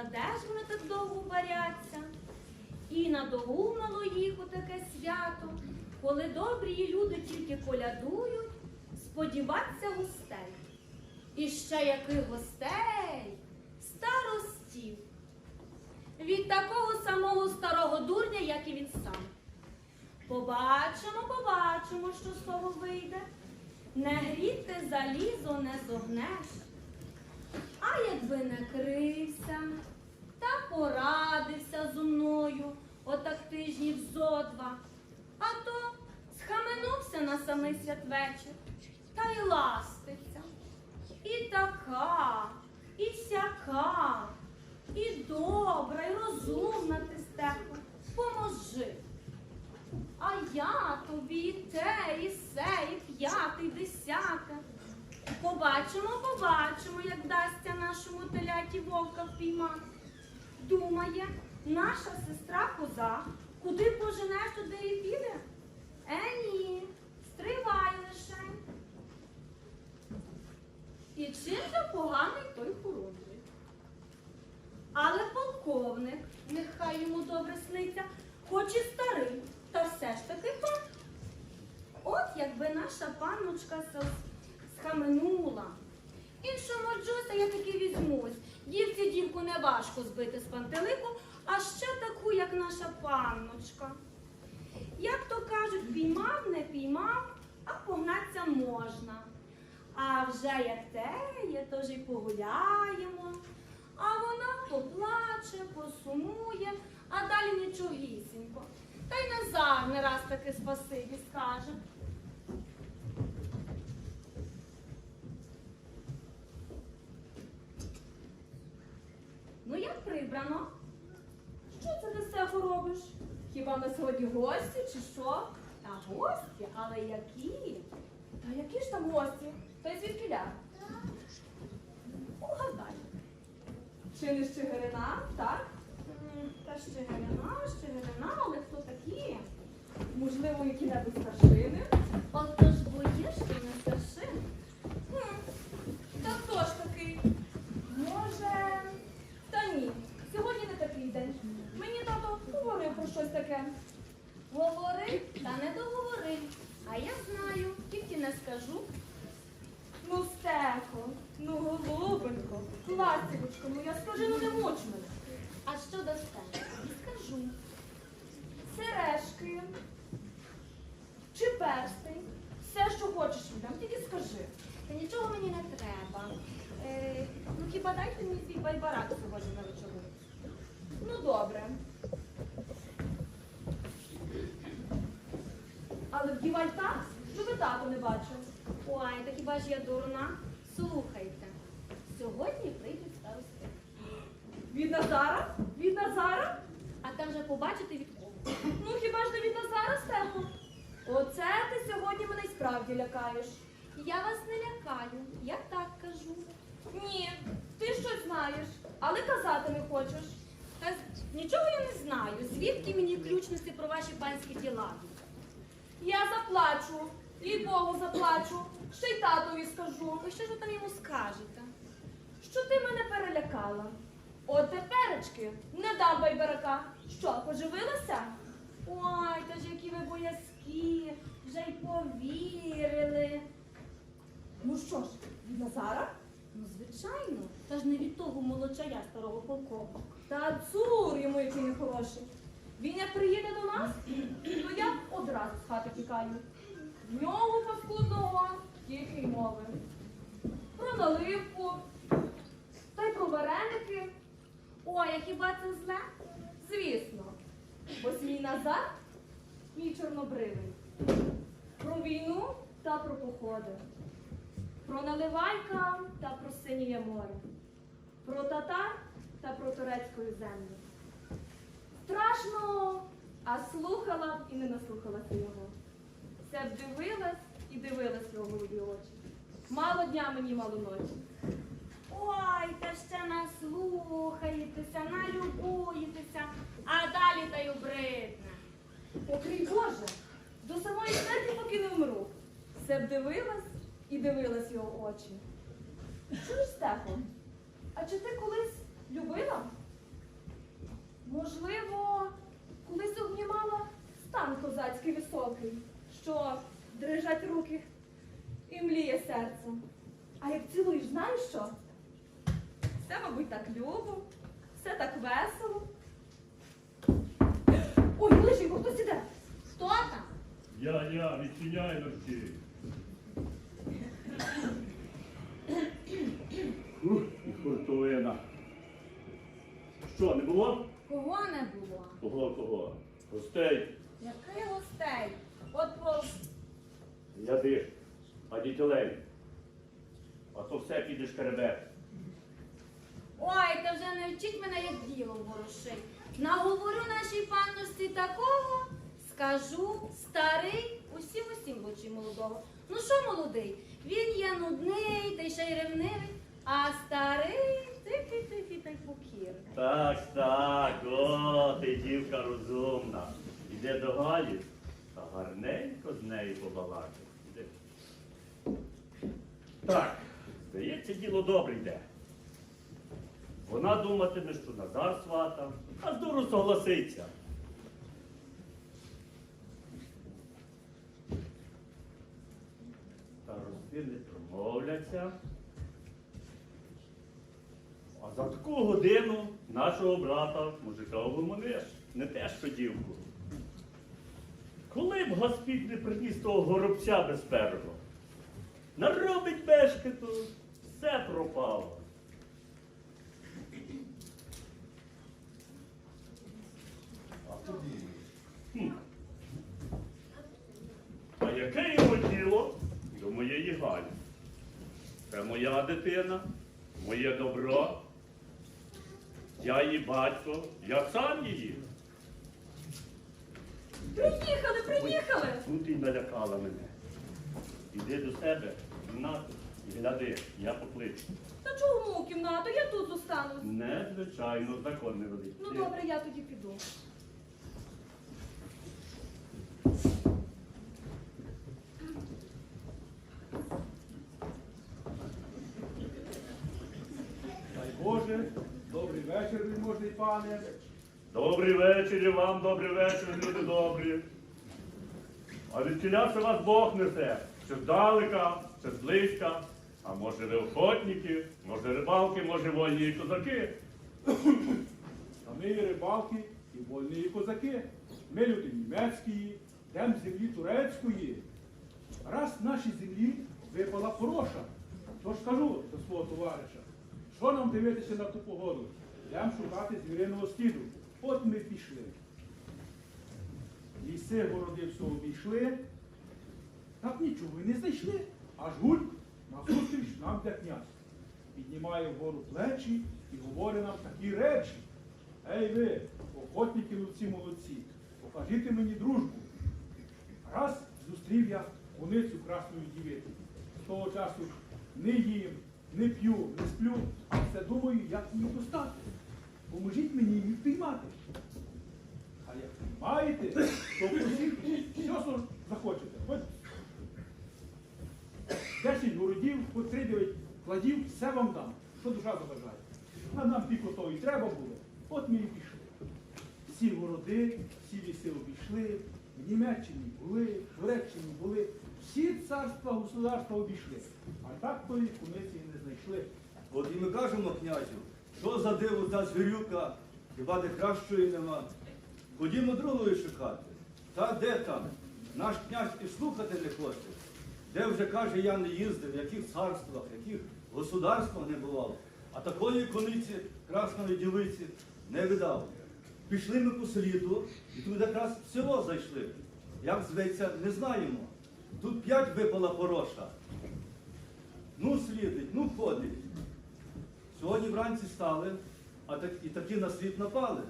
Та де ж вони так довго баряться? І надоумало їх у таке свято, коли добрі люди тільки колядують, сподіваться гостей. І ще яких гостей? Старостів. Від такого самого старого дурня, як і він сам. Побачимо, побачимо, що з того вийде. Не гріти залізо не зогнеш. А якби не крився та порадився зо мною отак тижнів зо два, а то схаменувся на самий святвечір та й ластиться. І така, і сяка, і добра, і розумна ти стехо, поможи. А я тобі і те, і се, і п'яте, і десяте. Побачимо, побачимо, як дасться нашому теляті вовка впіймати. Думає, наша сестра коза, куди поженеш, туди і піде. Е, ні, стривай лишень. І чим же поганий той хоробрий? Але полковник, нехай йому добре сниться, хоч і старий, та все ж таки пан. От якби наша панночка с- схаменула. Іншому джуса я таки візьмусь. Дівці дівку не важко збити з пантелику, а ще таку, як наша панночка. Як то кажуть, піймав, не піймав, а погнаться можна. А вже як теє, то ж і погуляємо. А вона поплаче, посумує, а далі нічогісінько. Та й Назар не раз таки спасибі скаже. Ну як прибрано? Що це ти все робиш? Хіба на сьогодні гості чи що? Та гості, але які? Та які ж там гості? Та й звідкиля? Угадай. Чи не з Чигирина, так? М, Та з Чигирина, Чигирина, але хто такі? Можливо, які-небудь старшини? Отож боїш ти не старшин. Хм, Та хто ж такий? Може, та ні, сьогодні не такий день. Мені тато говорив про щось таке. Говорив, та не договорив. А я знаю, тільки не скажу. Ну, стехо, ну голубенько, ластівочко моя, скажи, ну не муч мене. А що до стеху? Скажу. Сережки, чи перстень, все, що хочеш віддам, тільки скажи. Та нічого мені не треба. Е, ну хіба дайте мені свій байбарак сьогодні на вечору? Ну добре. Але вдівай так, щоб тато не бачив. Ой, та хіба ж я дурна? Слухайте, сьогодні прийдуть старости. Від Назара? Від Назара? А там вже побачите від кого. Ну хіба ж не від Назара, Стефо? Оце ти сьогодні мене й справді лякаєш. Я вас не лякаю, я так кажу. Ні, ти щось знаєш, але казати не хочеш. Та нічого я не знаю. Звідки мені ключності про ваші панські діла? Я заплачу, і Богу заплачу, ще й татові скажу. Ви що ж ви там йому скажете? Що ти мене перелякала? От теперечки не дам байбарака. Що, поживилася? Ой, та ж які ви боязкі, вже й повірили. Ну що ж, від Назара? Ну, звичайно, та ж не від того молочая старого полковника. Та цур йому який нехороший. Він як приїде до нас, то я одразу з хати тікаю. В нього паскудного тільки й мови. Про наливку, та й про вареники. Ой, а хіба це зле? Звісно. Бо свій Назар, мій чорнобривий. Про війну та про походи. Про наливайка та про синє море. Про татар та про турецьку землю. Страшно, а слухала б і не наслухалася його. Все б дивилась і дивилась його голубі очі. Мало дня мені, мало ночі. Ой, та ще наслухаєтеся, налюбуєтеся, а далі та й обридне. Покрій Боже, до самої смерті поки не вмру. Все б дивилась і дивилась його очі. Чуєш, Стефан? а чи ти колись любила? Можливо, колись обнімала стан козацький високий, що дрижать руки і мліє серце. А як цілуєш, знаєш що? Все, мабуть, так любо, все так весело. Ой, лишенько, хтось іде. Хто там? Я, я, відчиняй мерщій. Що, не було? Кого не було? Кого, кого? Гостей. Який гостей? От про Яди, а дітелей. А то все підеш керебет. Ой, та вже не вчіть мене, як діло ворушить. Наговорю нашій панності такого, скажу, старий, усім усім в очі молодого. Ну що молодий? Він є нудний, та й ще й ревнивий, а старий тихий, тихий та й покірний. Так, так, о, ти дівка розумна. Іде до Галі, та гарненько з нею побалакай. Іди. Так, здається, діло добре йде. Вона думатиме, що Назар свата, а здорово согласиться. Та розвини промовляться. А за таку годину нашого брата мужика обомонеш, не те що дівку. Коли б Гаспік не приніс того горобця безперого, наробить бешкету, все пропало. Хм. А яке його діло до моєї Галі? Це моя дитина, моє добро. Я її батько, я сам її. Приїхали, приїхали! Тут і налякала мене. Іди до себе, в кімнату, і гляди, я покличу. Та чого мов кімнату? Я тут зостанусь. Незвичайно, закон не великий. Ну добре, я тоді піду. Дай Боже, добрий вечір, вельможний пане. Добрий вечір і вам, добрий вечір, люди добрі. А від вас Бог несе, чи здалека, чи зблизька, а може ви охотники, може рибалки, може вольні і козаки. А ми і рибалки, і вольні і козаки. Ми люди німецькі, йдемо землі турецької. Раз в нашій землі випала пороша, то ж кажу до свого товариша, що нам дивитися на ту погоду? Йдемо шукати звіриного сліду. От ми пішли. Ліси городи все обійшли. Так нічого і не знайшли. Аж гуль назустріч нам де князь. Піднімає вгору плечі і говорить нам такі речі. Ей ви, охотники луці молодці, покажіть мені дружбу. Раз зустрів я куницю красної дівиці. З того часу не їм, не п'ю, не сплю, а все думаю, як її достати. Поможіть мені її впіймати. А як піймаєте, то просіть все, що захочете. Хоч 10 городів, хоч 3 кладів, все вам дам, що душа забажає. А нам тільки того і треба було. От ми і пішли. Всі городи, всі ліси в Німеччині були, в Туреччині були, всі царства, государства обійшли. А так тої і не знайшли. От і ми кажемо князю, що за диво та звірюка, хіба де кращої нема. Ходімо другої шукати. Та де там? Наш князь і слухати не хоче. Де вже каже, я не їздив, в яких царствах, в яких государствах не бував. А такої кониці красної дівиці не видав. Пішли ми по сліду, і тут якраз в село зайшли. Як зветься, не знаємо. Тут п'ять випала пороша. Ну слідить, ну ходить. Сьогодні вранці стали, а так, і таки на слід напали.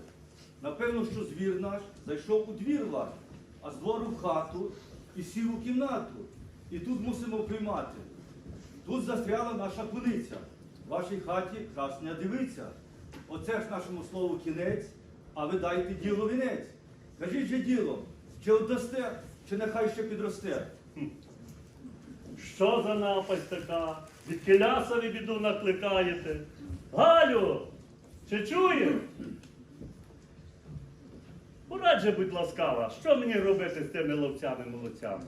Напевно, що звір наш зайшов у двір ваш, а з двору в хату і сів у кімнату. І тут мусимо приймати. Тут застряла наша куниця. В вашій хаті красня дивиться. Оце ж нашому слову кінець, а ви дайте діло вінець. Кажіть же діло, чи отдасте, чи нехай ще підросте. Що за напасть така? Від кіляса ви біду накликаєте? Галю! Чи чуєш? Порадже, будь ласкава, що мені робити з тими ловцями-молодцями?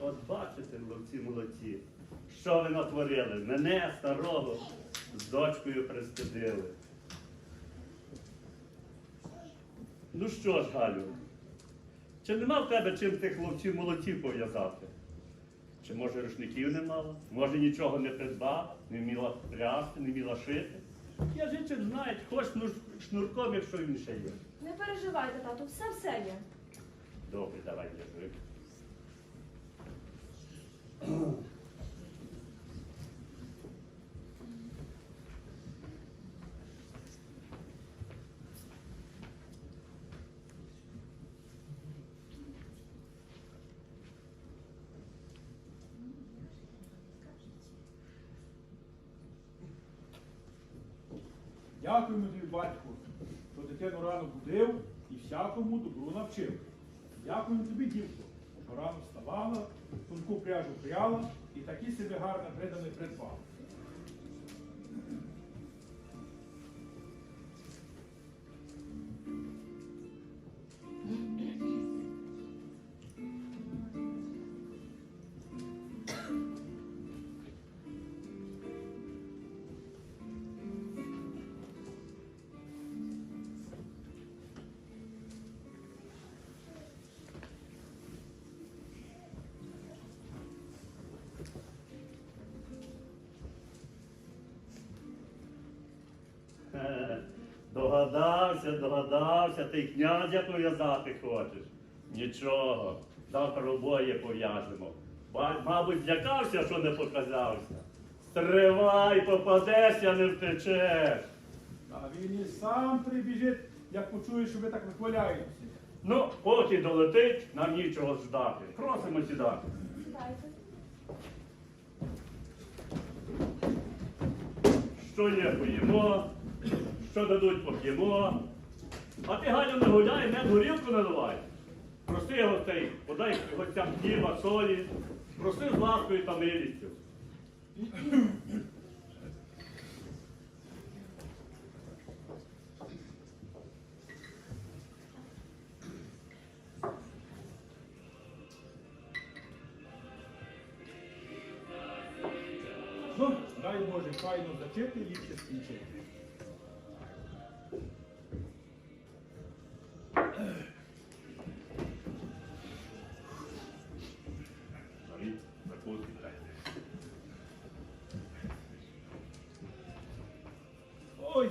От бачите, ловці молодці, що ви натворили? Мене, старого, з дочкою пристидили. Ну що ж, Галю, чи нема в тебе чим тих ловців молодців пов'язати? Чи може рушників не мала? Може нічого не придбав, не вміла прясти, не вміла шити? Я жінчин знають, хоч шнур- шнурком, якщо він ще є. Не переживайте, тату, все все є. Добре, давай держи. Дякуємо тобі, батьку, що дитину рано будив і всякому добру навчив. Дякуємо тобі, дівко, що рано вставала, тонку пряжу пряла і такі себе гарно придане придбала. Догадався, догадався, ти князя пов'язати хочеш. Нічого, завтра обоє пов'яжемо. Мабуть, злякався, що не показався. Стривай, попадешся, не втечеш. А він і сам прибіжить, як почує, що ви так вихваляєтеся. Ну, поки долетить, нам нічого ждати. Просимо сідати. Сідайте. Що є, поїмо, що дадуть, поп'ємо. А ти Галю не гуляй, не горілку наливай. Проси гостей, подай гостям хліба, солі, проси з ласкою та милістю.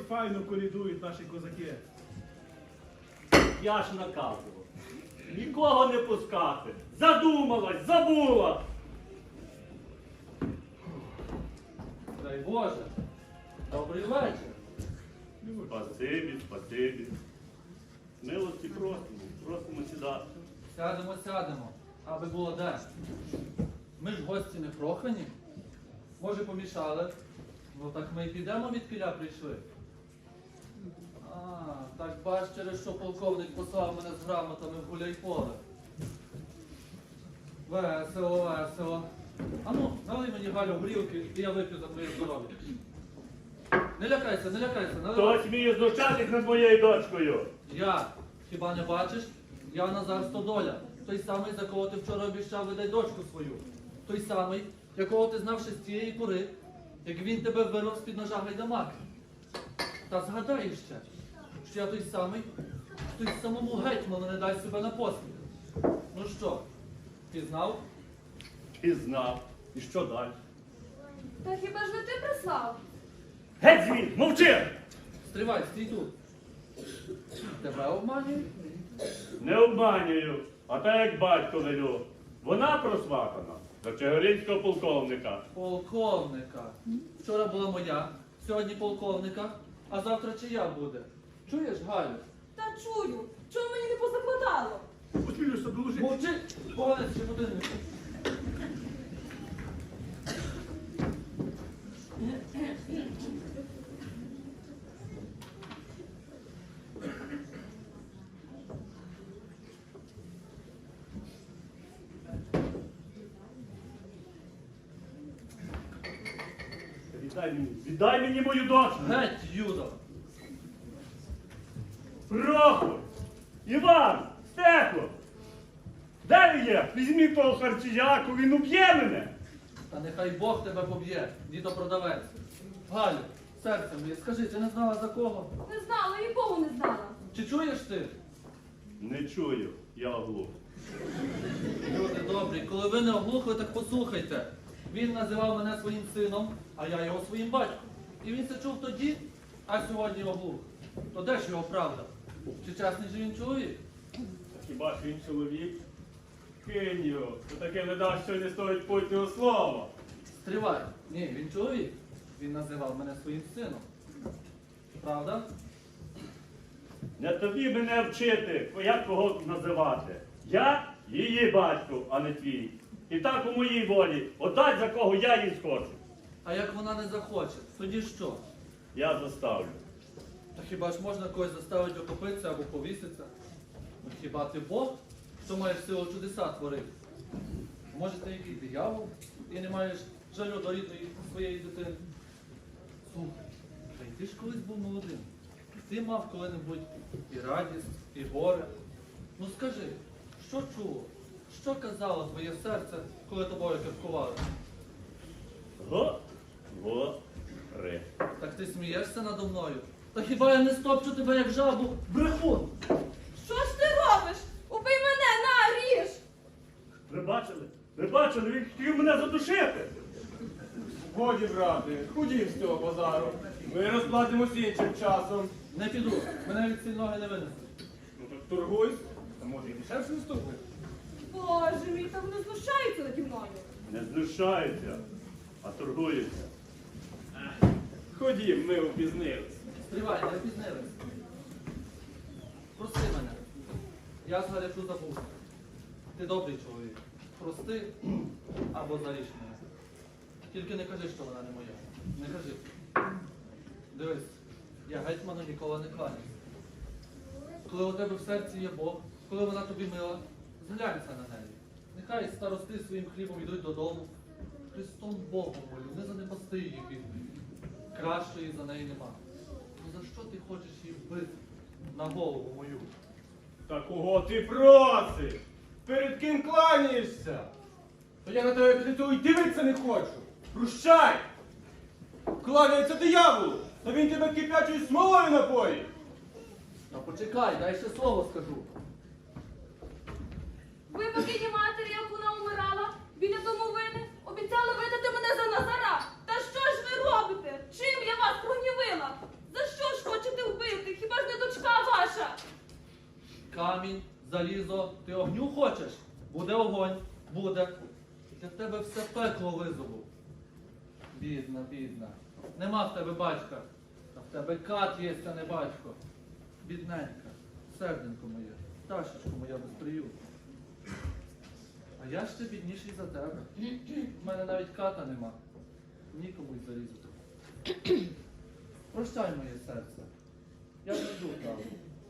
Файно колідують наші козаки. Я ж наказував. Нікого не пускати. Задумалась, забула. Дай Боже. Добрий вечір. Спасибі, спасибі. Милості просимо, просимо сідати. Сядемо, сядемо, аби було де. Ми ж гості не прохані. Може, помішали? Ну так ми й підемо від кіля прийшли. А, так бач, через що полковник послав мене з грамотами в гуляй-поле. Весело, весело. А ну, налий мені Галю горілки, і я вип'ю за твоє здоров'я. Не лякайся, не лякайся, наливай. Хто сміє знущатись над моєю дочкою? Я. Хіба не бачиш? Я Назар Стодоля. Той самий, за кого ти вчора обіщав видай дочку свою. Той самий, якого ти знав ще з цієї пори, як він тебе вирвав з-під ножа гайдамаки. Та згадай ще, що я той самий, той самому гетьману не дасть себе на посміх. Ну що, пізнав? Пізнав. І що далі? Та хіба ж не ти прислав? Геть звідь, мовчи! Стривай, стій тут. Тебе обманюють? Не обманюю, а так як батько велю. Вона просватана до чигиринського полковника. Полковника. Вчора була моя, сьогодні полковника, а завтра чия буде. Чуєш, Галю? Та чую. Чому мені не позакладало? Посмілюся доложити. Мовчи, поганець чи будинок. Віддай мені, віддай мені мою дочку. Геть, Юдо! Прохор! Іван! Стехо! Де ви є? Візьміть того харчіяку, він уб'є мене! Та нехай Бог тебе поб'є, дідо продавець. Галю, серце моє, скажи, ти не знала за кого? Не знала, нікого не знала. Чи чуєш ти? Не чую, я оглух. Люди добрі, коли ви не оглухли, так послухайте. Він називав мене своїм сином, а я його своїм батьком. І він це чув тоді, а сьогодні оглух. То де ж його правда? Чи чесний же він чоловік? Хіба ж він чоловік? Кинь його, то таке не дасть, що не стоїть путнього слова. Стривай. Ні, він чоловік. Він називав мене своїм сином. Правда? Не тобі мене вчити, як кого називати. Я її батько, а не твій. І так у моїй волі, отдать за кого я їй схочу. А як вона не захоче, тоді що? Я заставлю. Та хіба ж можна когось заставити окопитися або повіситися? Ну хіба ти Бог, що маєш силу чудеса творити? Може ти який диявол і не маєш жалю до рідної своєї дитини? Слухай, та й ти ж колись був молодим. Ти мав коли-небудь і радість, і горе. Ну скажи, що чуло? Що казало твоє серце, коли тобою кепкували? Го, го, ри. Так ти смієшся надо мною? Та хіба я не стопчу тебе як жабу? Брехун! Що ж ти робиш? Убий мене, на, ріж! Ви бачили? Ви бачили, він хотів мене задушити. Годі, брате, ходім з цього базару. Ми розплатимось іншим часом. Не піду, мене від ноги не винесуть. Ну так торгуйся, а може і дешевше наступне. Боже мій, та вони знущаються наді мною. Не знущаються, а торгуються. Ходім, ми упізнились. Стривай, не пізнились. Прости мене. Я згарячу забув. Ти добрий чоловік. Прости або заріж мене. Тільки не кажи, що вона не моя. Не кажи. Дивись, я гетьману ніколи не кланяюсь. Коли у тебе в серці є Бог, коли вона тобі мила, зглянься на неї. Нехай старости своїм хлібом йдуть додому. Христом Богом молю, не занепасти її бідної. Кращої за неї нема. Ну за що ти хочеш її вбити на голову мою? Та кого ти просиш? Перед ким кланяєшся? То я на тебе підліту і дивитися не хочу. Прощай! Кланяється дияволу, та він тебе кипячою смолою напоїть. Та почекай, дай ще слово скажу. Ви покині матері, як вона умирала, біля домовини, обіцяли видати мене за Назара. Та що ж ви робите? Чим я вас прогнівила? За що ж хочете вбити? Хіба ж не дочка ваша? Камінь, залізо, ти огню хочеш? Буде огонь, буде. Для тебе все пекло визову. Бідна, бідна. Нема в тебе батька. А в тебе кат є, а не батько. Бідненька, серденько моє, пташечко моя без приюту. А я ще бідніший за тебе. В мене навіть ката нема. Нікому й зарізати. Прощай, моє серце. Я знайду правду.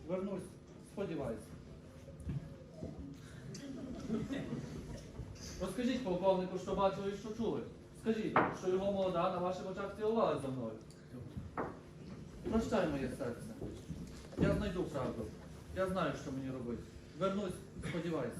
Вернусь, сподівайся. Розкажіть полковнику, що бачили і що чули. Скажіть, що його молода на ваших очах цілувалась за мною. Прощай, моє серце. Я знайду правду. Я знаю, що мені робити. Вернусь, сподівайся.